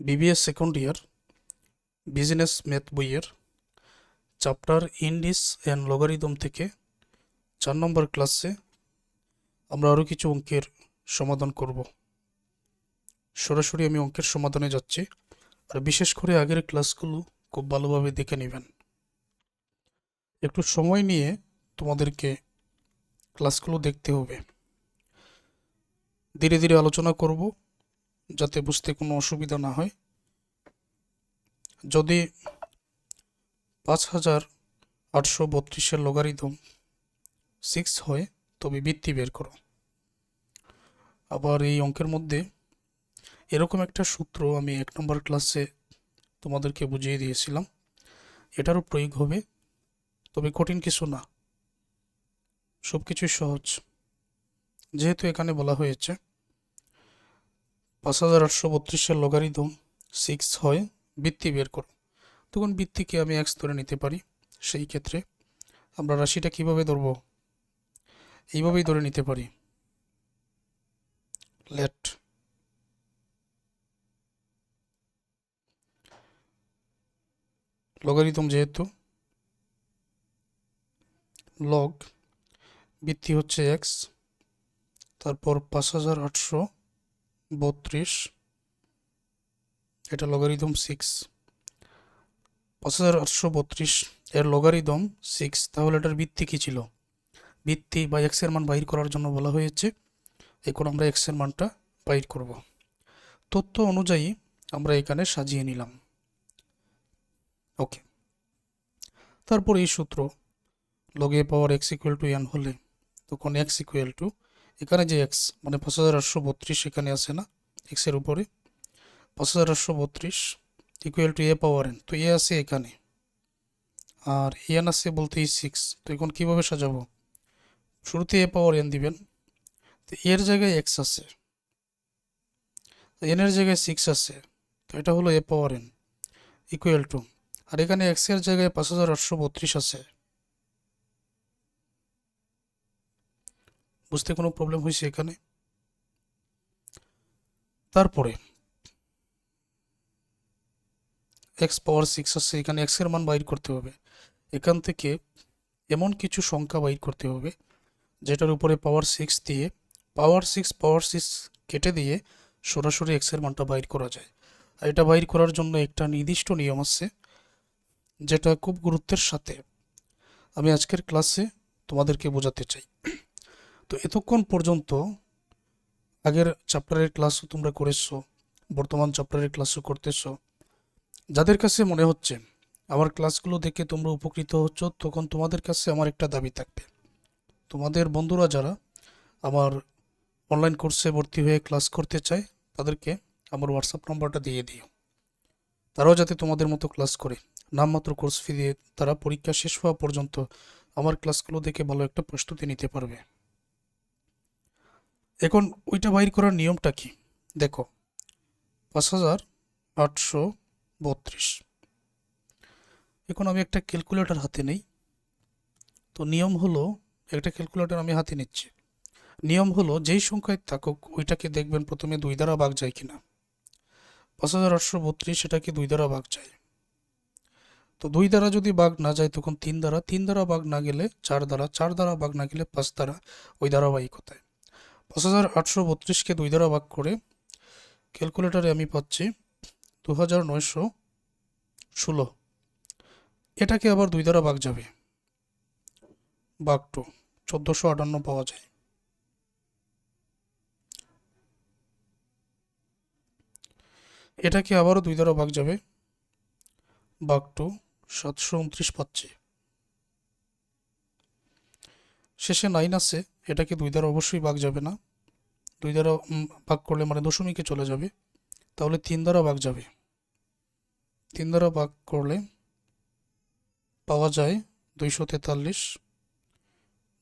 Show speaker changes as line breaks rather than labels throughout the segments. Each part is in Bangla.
BBS second year business math বইয়ের চ্যাপ্টার ইন্ডিস অ্যান্ড লগারিদম থেকে চার নম্বর ক্লাসে আমরা আরও কিছু অঙ্কের সমাধান করব। সরাসরি আমি অঙ্কের সমাধানে যাচ্ছি, আর বিশেষ করে আগের ক্লাসগুলো খুব ভালোভাবে দেখে নেবেন। একটু সময় নিয়ে তোমাদেরকে ক্লাসগুলো দেখতে হবে। ধীরে ধীরে আলোচনা করব যাতে বুঝতে কোনো অসুবিধা না হয়। যদি পাঁচ হাজার আটশো বত্রিশের লগারিদম সিক্স হয়, তবে বৃত্তি বের করো। আবার এই অঙ্কের মধ্যে এরকম একটা সূত্র আমি এক নম্বর ক্লাসে তোমাদেরকে বুঝিয়ে দিয়েছিলাম। এটারও প্রয়োগ হবে, তবে কঠিন কিছু না। সব কিছুই সহজ। যেহেতু এখানে বলা হয়েছে পাঁচ হাজার আটশো বত্রিশের লগারিদম সিক্স হয় বৃত্তি বের করো তখন বৃত্তিকে আমি এক্স ধরে নিতে পারি, সেই ক্ষেত্রে আমরা রাশিটা কীভাবে ধরব? এইভাবেই ধরে নিতে পারি। লেট লগারিদম যেহেতু লগ বৃত্তি হচ্ছে এক্স তারপর পাঁচ হাজার আটশো বত্রিশ। এটা লগারিদম সিক্স পাঁচ হাজার আটশো বত্রিশ, এর লগারিদম সিক্স তাহলে এটার ভিত্তি কী ছিল? ভিত্তি বা এক্সের মান বাইর করার জন্য বলা হয়েছে। এখন আমরা এক্সের মানটা বাইর করব। তথ্য অনুযায়ী আমরা এখানে সাজিয়ে নিলাম। ওকে তারপর এই সূত্র লগে power x equal to n হলে, তখন এক্স ইকুয়াল টু এখানে যে এক্স মানে পাঁচ হাজার আটশো বত্রিশ এখানে আছে না? এক্সের উপরে। পাঁচ হাজার আটশো বত্রিশ equal to a power n তো এ আছে এখানে। আর এন আছে বলতে এই সিক্স তো এখন কীভাবে সাজাবো? শুরুতে এ পাওয়ার এন দিবেন। তো এর জায়গায় এক্স আছে। এনের জায়গায় সিক্স আছে। তো এটা হলো a power n equal to আর এখানে এক্সের জায়গায় পাঁচ হাজার আটশো বত্রিশ আছে। বুঝতে কোনো প্রবলেম হয়েছে এখানে? তারপরে এক্স পাওয়ার সিক্স আছে এখানে এক্সের মান বাইর করতে হবে। এখান থেকে এমন কিছু সংখ্যা বাইর করতে হবে, যেটার উপরে পাওয়ার সিক্স দিয়ে পাওয়ার সিক্স পাওয়ার সিক্স কেটে দিয়ে সরাসরি এক্সের মানটা বাইর করা যায়। আর এটা বাইর করার জন্য একটা নির্দিষ্ট নিয়ম আছে, যেটা খুব গুরুত্বের সাথে আমি আজকের ক্লাসে তোমাদেরকে বোঝাতে চাই। তো এতক্ষণ পর্যন্ত আগের চ্যাপ্টারের ক্লাসও তোমরা করেছ, বর্তমান চ্যাপ্টারের ক্লাসও করতেছো। যাদের কাছে মনে হচ্ছে আমার ক্লাসগুলো দেখে তোমরা উপকৃত হচ্ছ, তখন তোমাদের কাছে আমার একটা দাবি থাকবে। তোমাদের বন্ধুরা যারা আমার অনলাইন কোর্সে ভর্তি হয়ে ক্লাস করতে চায়, তাদেরকে আমার হোয়াটসঅ্যাপ নাম্বারটা দিয়ে দিও। তারাও যাতে তোমাদের মতো ক্লাস করে। নামমাত্র কোর্স ফি দিয়ে তারা পরীক্ষা শেষ হওয়া পর্যন্ত আমার ক্লাসগুলো দেখে ভালো একটা প্রস্তুতি নিতে পারবে। এখন ওইটা বাইর করার নিয়মটা কি? দেখো, পাঁচ হাজার আটশো বত্রিশ। এখন আমি একটা ক্যালকুলেটর হাতে নেই। তো নিয়ম হলো, একটা ক্যালকুলেটর আমি হাতে নিচ্ছি। নিয়ম হলো, যেই সংখ্যায় থাকুক, ওইটাকে দেখবেন প্রথমে দুই দ্বারা ভাগ যায় কিনা। পাঁচ হাজার আটশো বত্রিশ, সেটাকে দুই দ্বারা ভাগ যায়। তো দুই দ্বারা যদি ভাগ না যায়, তখন তিন দ্বারা। তিন দ্বারা ভাগ না গেলে চার দ্বারা। চার দ্বারা ভাগ না গেলে পাঁচ দ্বারা। ওই ধারাবাহিকতায়। পাঁচ হাজার আটশো বত্রিশকে দুই দ্বারা ভাগ করে ক্যালকুলেটারে আমি পাচ্ছি দু হাজার নয়শো ষোলো। এটাকে আবার দুই দ্বারা ভাগ যাবে। ভাগ টু, চোদ্দোশো আটান্ন পাওয়া যায়। এটাকে আবারও দুই দ্বারা ভাগ যাবে। ভাগ টু, সাতশো উনত্রিশ পাচ্ছি। শেষে নাইন আছে। এটাকে দুই দ্বারা অবশ্যই ভাগ যাবে না। দুই দ্বারা ভাগ করলে মানে দশমিকে চলে যাবে। তাহলে তিন দ্বারা ভাগ যাবে। তিন দ্বারা ভাগ করলে পাওয়া যায় দুইশো তেতাল্লিশ।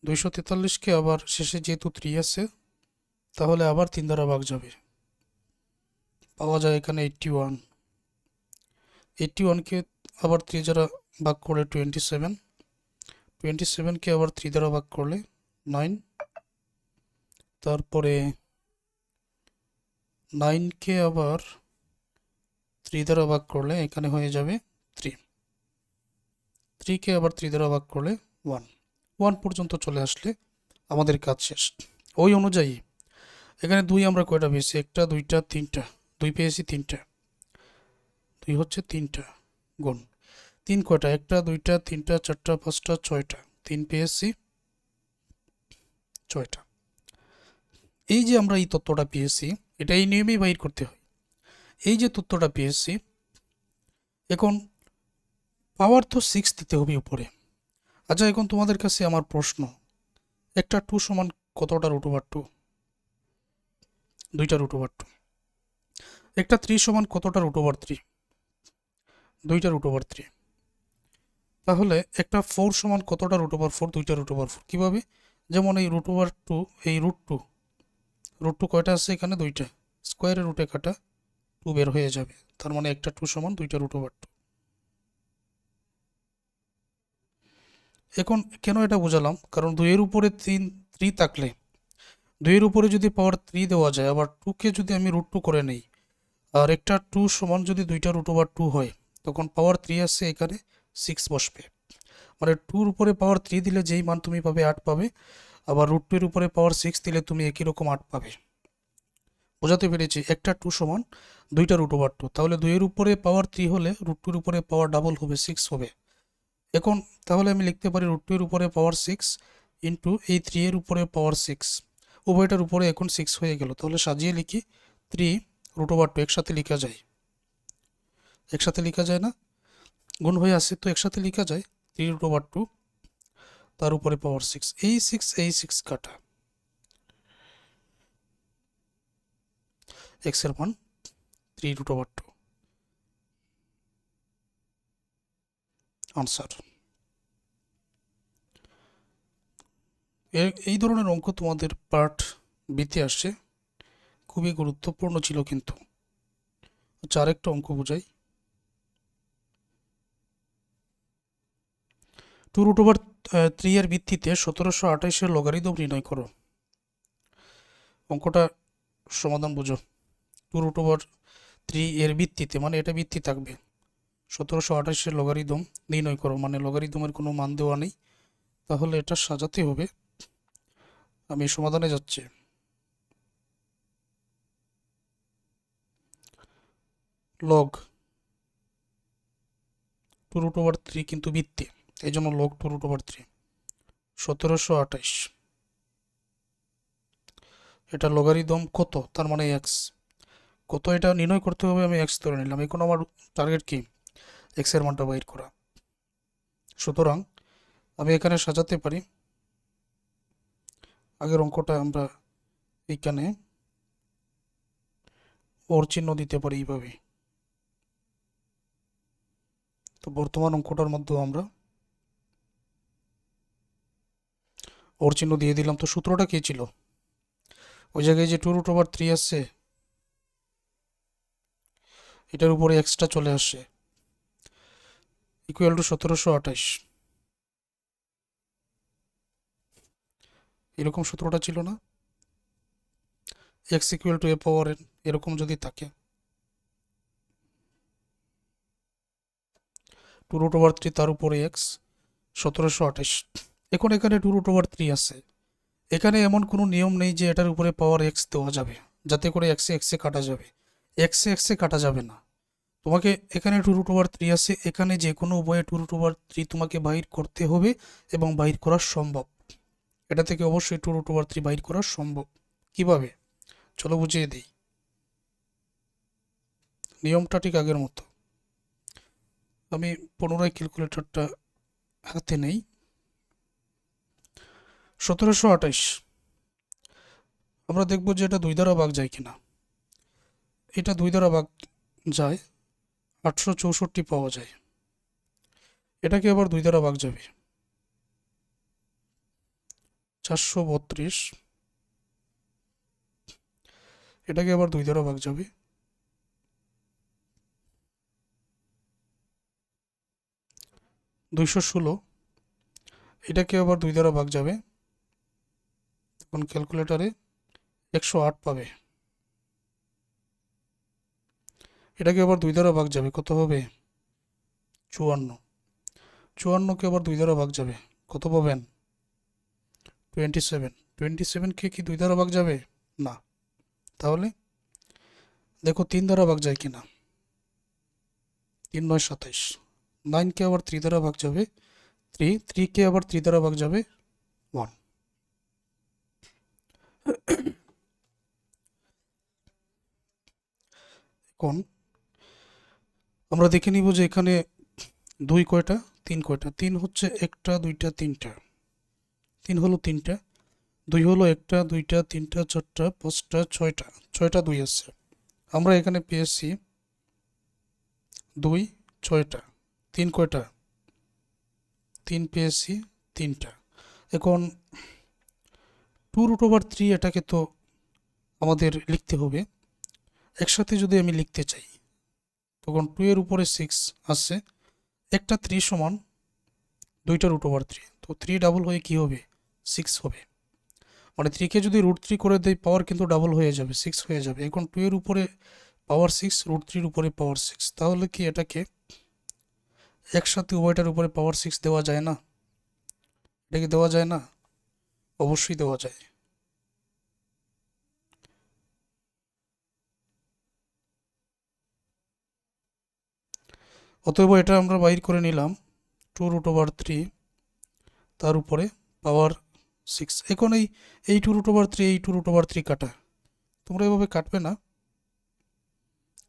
দুইশো তেতাল্লিশকে আবার শেষে যেহেতু থ্রি আছে, তাহলে আবার তিন দ্বারা ভাগ যাবে। পাওয়া যায় এখানে এইটটি ওয়ান এইটটি ওয়ানকে আবার থ্রি দ্বারা ভাগ করলে টোয়েন্টি সেভেন টোয়েন্টি সেভেনকে আবার থ্রি দ্বারা ভাগ করলে নাইন তারপরে নাইনকে আবার থ্রি দ্বারা ভাগ করলে এখানে হয়ে যাবে থ্রি থ্রিকে আবার থ্রি দ্বারা ভাগ করলে ওয়ান ওয়ান পর্যন্ত চলে আসলে আমাদের কাজ শেষ। ওই অনুযায়ী এখানে দুই আমরা কয়টা পেয়েছি? একটা, দুইটা, তিনটা। দুই পেয়েছি তিনটা। দুই হচ্ছে তিনটা গুণ। তিন কয়টা? একটা, দুইটা, তিনটা, চারটা, পাঁচটা, ছয়টা। তিন পেয়েছি ছয়টা। এই যে আমরা এই তথ্যটা পেয়েছি, এটা এই নিয়মেই বাইর করতে হয়। এই যে তথ্যটা পেয়েছি, এখন পাওয়ার তো সিক্স দিতে হবে উপরে। আচ্ছা এখন তোমাদের কাছে আমার প্রশ্ন। একটা টু সমান কতটা রুট ওভার টু দুইটা রুট ওভার টু একটা থ্রি সমান কতটা রুট ওভার থ্রি দুইটা রুট ওভার থ্রি তাহলে একটা ফোর সমান কতটা রুট ওভার ফোর দুইটা রুট ওভার ফোর কীভাবে? যেমন এই রুট ওভার টু এই রুট টু রুট টু কয়টা আছে এখানে? দুইটা। স্কোয়ারের রুটে কাটা টু বের হয়ে যাবে। তার মানে একটা টু সমান দুইটা রুট ওভার টু এখন কেন এটা বোঝালাম? কারণ দুইয়ের উপরে তিন থ্রি থাকলে, দুইয়ের উপরে যদি পাওয়ার থ্রি দেওয়া যায়, আবার টুকে যদি আমি রুট টু করে নেই, আর একটা টু সমান যদি দুইটা রুট ওভার টু হয়, তখন পাওয়ার থ্রি আসছে এখানে সিক্স বসবে। মানে টুর উপরে পাওয়ার থ্রি দিলে যেই মান তুমি পাবে আট পাবে আবার রুট টুর উপরে পাওয়ার সিক্স দিলে তুমি একই রকম আট পাবে। বোঝাতে পেরেছি, একটা টু সমান দুইটা রুট ওভার টু তাহলে দুইয়ের উপরে পাওয়ার থ্রি হলে রুট টুর উপরে পাওয়ার ডাবল হবে সিক্স হবে। এখন তাহলে আমি লিখতে পারি রুট টুর উপরে পাওয়ার সিক্স ইন্টু এই থ্রি এর উপরে পাওয়ার সিক্স উভয়টার উপরে এখন সিক্স হয়ে গেল। তাহলে সাজিয়ে লিখি থ্রি রুট ওভার টু একসাথে লেখা যায়। একসাথে লেখা যায় না? গুণ হয়ে আসে তো একসাথে লেখা যায় থ্রি রুট ওভার টু তার উপরে পাওয়ার সিক্স এই সিক্স এই সিক্স কাটা। এক্সের মান three root over two answer এই ধরনের অঙ্ক তোমাদের পার্ট বিতে আসছে। খুবই গুরুত্বপূর্ণ ছিল কিন্তু। আচ্ছা আরেকটা অঙ্ক বোঝাই। টু রুট ওভার থ্রি এর ভিত্তিতে সতেরোশো আঠাইশের লগারিদম নির্ণয় করো। অঙ্কটা সমাধান বুঝো। টু রুট ওভার থ্রি এর ভিত্তিতে মানে এটা ভিত্তি থাকবে। সতেরোশো আঠাশের লগারিদম নির্ণয় করো মানে লগারিদমের কোনো মান দেওয়া নেই। তাহলে এটা সাজাতে হবে। আমি সমাধানে যাচ্ছি। Log two root over three কিন্তু ভিত্তি। এই জন্য log two root over three সতেরোশো আঠাইশ এটা লগারিদম কত? তার মানে এক্স কত এটা নির্ণয় করতে হবে, আমি এক্স ধরে নিলাম। এখন আমার টার্গেট কি? এক্সের মানটা বাইর করা। সুতরাং আমি এখানে সাজাতে পারি। আগের অঙ্কটা আমরা এইখানে ওর চিহ্ন দিতে পারি এইভাবে। তো বর্তমান অঙ্কটার মধ্যেও আমরা ওর চিহ্ন দিয়ে দিলাম তো সূত্রটা কি ছিল? ওই জায়গায় যে টু রুট ওভার থ্রি আসছে, এটার উপরে এক্সট্রা চলে আসছে ইকুয়াল টু সতেরোশো আঠাশ। এরকম সূত্রটা ছিল না? X equal to a power n এরকম যদি থাকে। টু রুট ওভার থ্রি তার উপরে এক্স সতেরোশো আঠাশ। এখন এখানে টু রুট ওভার থ্রি আছে। এখানে এমন কোনো নিয়ম নেই যে এটার উপরে পাওয়ার এক্স দেওয়া যাবে, যাতে করে এক্সে এক্সে কাটা যাবে। এক্সে এক্সে কাটা যাবে না। তোমাকে এখানে টু রুট ওভার থ্রি আছে, এখানে যে কোনো উভয়ে টু রুট ওভার থ্রি তোমাকে বাহির করতে হবে এবং বাহির করা সম্ভব। এটা থেকে অবশ্যই টু রুট ওভার থ্রি বাহির করা সম্ভব। কীভাবে? চলো বুঝিয়ে দিই। নিয়মটা ঠিক আগের মতো। আমি পুনরায় ক্যালকুলেটরটা হাতে নেই। সতেরোশো আঠাইশ। আমরা দেখব যে এটা দুই দ্বারা ভাগ যায় কিনা। এটা দুই দ্বারা ভাগ যায়, আটশো চৌষট্টি পাওয়া যায়। এটাকে আবার দুই দ্বারা ভাগ যাবে। চারশো বত্রিশ। এটাকে আবার দুই দ্বারা ভাগ যাবে। দুইশো ষোলো। এটাকে আবার দুই দ্বারা ভাগ যাবে। তখন ক্যালকুলেটারে একশো আট পাবে। এটাকে আবার দুই দ্বারা ভাগ যাবে, কত হবে? চুয়ান্ন। চুয়ান্নকে আবার দুই দ্বারা ভাগ যাবে, কত পাবেন? টোয়েন্টি সেভেন টোয়েন্টি সেভেনকে কি দুই দ্বারা ভাগ যাবে? না। তাহলে দেখো তিন দ্বারা ভাগ যায় কিনা? তিন নয় সাতাইশ। নাইনকে আবার থ্রি দ্বারা ভাগ যাবে থ্রি থ্রিকে আবার থ্রি দ্বারা ভাগ যাবে ওয়ান এখন আমরা দেখে নিব যে এখানে দুই কয়টা? তিন কয়টা? তিন হচ্ছে একটা, দুইটা, তিনটা। তিন হলো তিনটা, দুই হলো একটা, দুইটা, তিনটা, চারটা, পাঁচটা, ছয়টা। ছয়টা দুই আছে। আমরা এখানে পেয়েছি দুই, ছয়টা। তিন কয়টা? তিন পেয়েছি তিনটা। এখন টু রুট ওভার থ্রি এটাকে তো আমাদের লিখতে হবে। একসাথে যদি আমি লিখতে চাই, তখন টু এর উপরে সিক্স আসছে। একটা থ্রি সমান দুইটা রুট ওভার থ্রি তো থ্রি ডাবল হয়ে কি হবে? সিক্স হবে। মানে থ্রিকে যদি রুট থ্রি করে দেয় পাওয়ার কিন্তু ডাবল হয়ে যাবে সিক্স হয়ে যাবে। এখন টু এর উপরে পাওয়ার সিক্স রুট থ্রির উপরে পাওয়ার সিক্স তাহলে কি এটাকে একসাথে উভয়টার উপরে পাওয়ার সিক্স দেওয়া যায় না? এটাকে দেওয়া যায় না? অবশ্যই দেওয়া যায়। অতএব এটা আমরা বাইর করে নিলাম টু রুট ওভার থ্রি তার উপরে পাওয়ার সিক্স এখন এই এই টু রুট ওভার থ্রি এই টু রুট ওভার থ্রি কাটা। তোমরা এভাবে কাটবে না।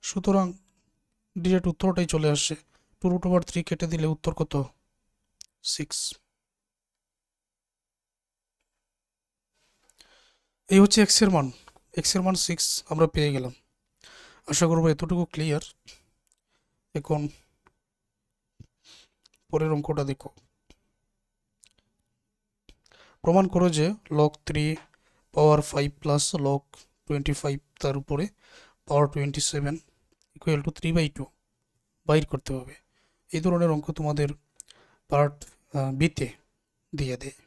সুতরাং ডিরেক্ট উত্তরটাই চলে আসছে। টু রুট ওভার থ্রি কেটে দিলে উত্তর কত? সিক্স এই হচ্ছে এক্সের মান। এক্সের মান সিক্স আমরা পেয়ে গেলাম। আশা করব এতটুকু ক্লিয়ার এখন পরের অঙ্কটা দেখো। প্রমাণ করো যে log three power five plus log twenty five তার উপরে power twenty seven equal to three by two বাইর করতে হবে। এই ধরনের অঙ্ক তোমাদের পার্ট বিতে দিয়ে দেয়।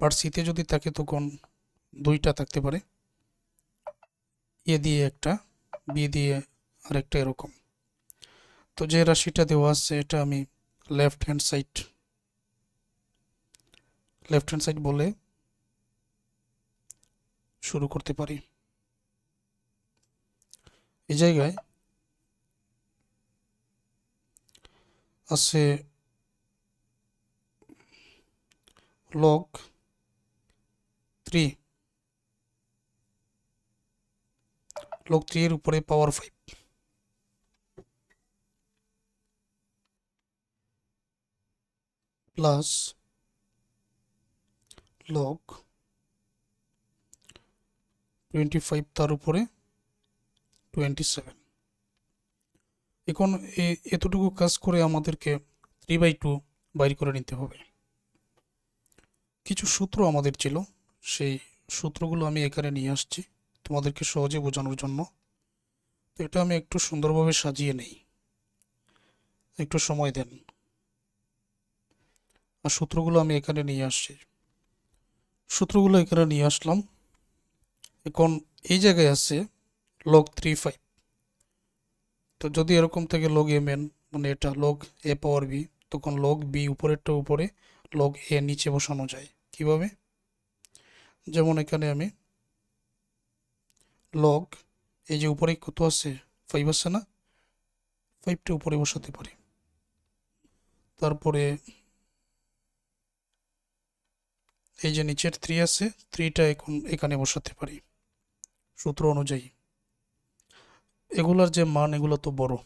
পার্ট সিতে যদি থাকে তখন দুইটা থাকতে পারে। এ দিয়ে একটা বি দিয়ে আরেকটা এরকম। তো যে রাশিটা দেওয়া আছে এটা আমি left hand side left hand side বলে শুরু করতে পারি। এই জায়গায় আছে লগ থ্রি লগ থ্রি এর উপরে power five plus log twenty five তার উপরে টোয়েন্টি সেভেন এখন এতটুকু কাজ করে আমাদেরকে থ্রি বাই টু বাইর করে নিতে হবে। কিছু সূত্র আমাদের ছিল, সেই সূত্রগুলো আমি এখানে নিয়ে আসছি তোমাদেরকে সহজে বোঝানোর জন্য। তো এটা আমি একটু সুন্দরভাবে সাজিয়ে নেই। একটু সময় দেন। আর সূত্রগুলো আমি এখানে নিয়ে আসছি। সূত্রগুলো এখানে নিয়ে আসলাম। এখন এই জায়গায় আছে লগ থ্রি ফাইভ তো যদি এরকম থেকে লগ এম এন মানে এটা লগ এ পাওয়ার বি তখন লগ বি উপরেরটা উপরে লগ এ নিচে বসানো যায়। কীভাবে? যেমন এখানে আমি লগ এই যে উপরে কত আছে? ফাইভ আছে না? ফাইভটা উপরে বসাতে পারি। তারপরে এই যে নিচের থ্রি আছে থ্রিটা এখন এখানে বসাতে পারি। সূত্র অনুযায়ী। এগুলার যে মান, এগুলো তো বড়।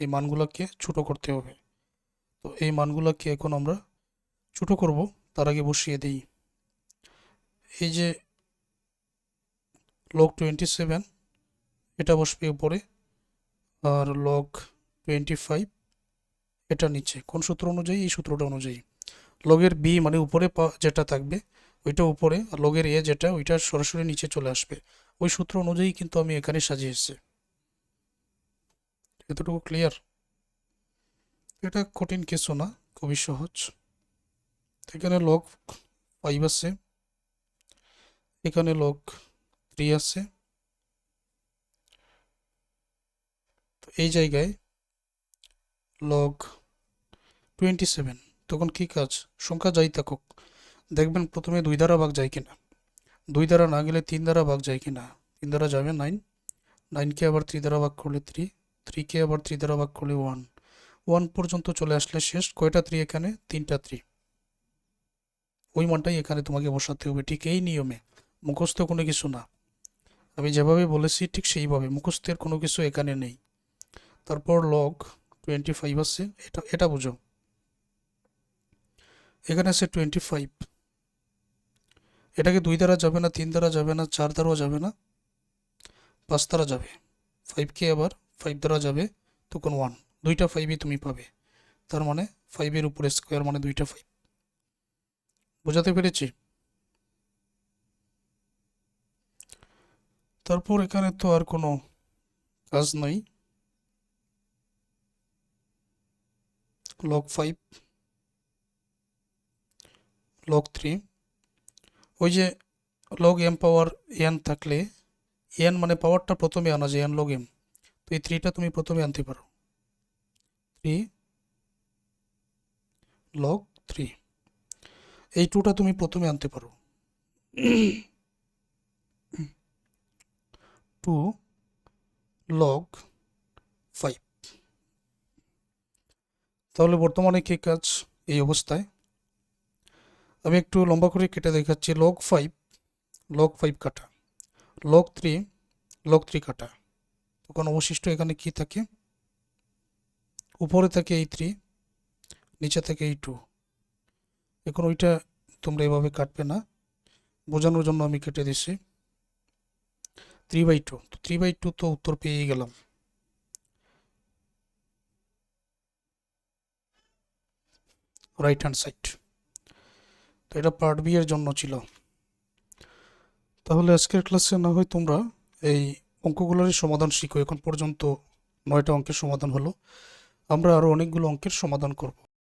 এই মানগুলোকে ছোট করতে হবে। তো এই মানগুলোকে এখন আমরা ছোট করব, তার আগে বসিয়ে দিই। এই যে লগ টোয়েন্টি সেভেন এটা বসবে উপরে। আর লগ টোয়েন্টি ফাইভ এটা নিচে। কোন সূত্র অনুযায়ী? এই সূত্রটা অনুযায়ী। লগের বি মানে উপরে যেটা থাকবে ওইটা উপরে লগের এ যেটা, ওইটা সরাসরি নিচে চলে আসবে। ওই সূত্র অনুযায়ী কিন্তু আমি এখানে সাজিয়েছি এতটুকু ক্লিয়ার এটা কঠিন কিছু না, খুবই সহজ। এখানে লগ ফাইভ আছে। এখানে লগ থ্রি আছে। তো এই জায়গায় লগ টোয়েন্টি সেভেন তখন কি কাজ? সংখ্যা যাই থাকুক। দেখবেন প্রথমে দুই দ্বারা ভাগ যায় কিনা। দুই দ্বারা না গেলে তিন দ্বারা ভাগ যায় কিনা। তিন দ্বারা যাবে নাইন নাইনকে আবার থ্রি দ্বারা ভাগ করলে থ্রি থ্রিকে আবার থ্রি দ্বারা ভাগ করলে ওয়ান ওয়ান পর্যন্ত চলে আসলে শেষ। কয়টা থ্রি এখানে? তিনটা থ্রি ওই মানটাই এখানে তোমাকে বসাতে হবে। ঠিক এই নিয়মে। মুখস্থ কোনো কিছু না। আমি যেভাবে বলেছি ঠিক সেইভাবে। মুখস্থের কোনো কিছু এখানে নেই। তারপর লগ টোয়েন্টি ফাইভ আছে। এটা এটা বুঝো। এখানে আছে টোয়েন্টি ফাইভ এটাকে দুই দ্বারা যাবে না, তিন দ্বারা যাবে না, চার দ্বারাও যাবে না, পাঁচ দ্বারা যাবে। ফাইভকে আবার ফাইভ দ্বারা যাবে, তখন ওয়ান দুইটা ফাইভই তুমি পাবে। তার মানে ফাইভের উপরে স্কোয়ার মানে দুইটা ফাইভ বোঝাতে পেরেছি? তারপর এখানে তো আর কোনো কাজ নাই। লক ফাইভ লক থ্রি ওই যে লগ এম পাওয়ার এন থাকলে এন মানে পাওয়ারটা প্রথমে আনা যায় এন লগ এম তো এই থ্রিটা তুমি প্রথমে আনতে পারো। থ্রি লগ থ্রি এই টুটা তুমি প্রথমে আনতে পারো। টু লগ ফাইভ তাহলে বর্তমানে কি কাজ? এই অবস্থায় আমি একটু লম্বা করে কেটে দেখাচ্ছি। লগ ফাইভ লগ ফাইভ কাটা। লগ থ্রি লগ থ্রি কাটা। তখন অবশিষ্ট এখানে কি থাকে? উপরে থাকে এই থ্রি নিচে থাকে এই টু এখন ওইটা তোমরা এভাবে কাটবে না। বোঝানোর জন্য আমি কেটে দিছি থ্রি বাই টু তো থ্রি বাই টু তো উত্তর পেয়েই গেলাম। রাইট হ্যান্ড সাইড তো এটা পার্ট বি এর জন্য ছিল। তাহলে আজকের ক্লাসে না হয় তোমরা এই অঙ্কগুলোরই সমাধান শিখো। এখন পর্যন্ত নয়টা অঙ্কের সমাধান হলো। আমরা আরও অনেকগুলো অঙ্কের সমাধান করব।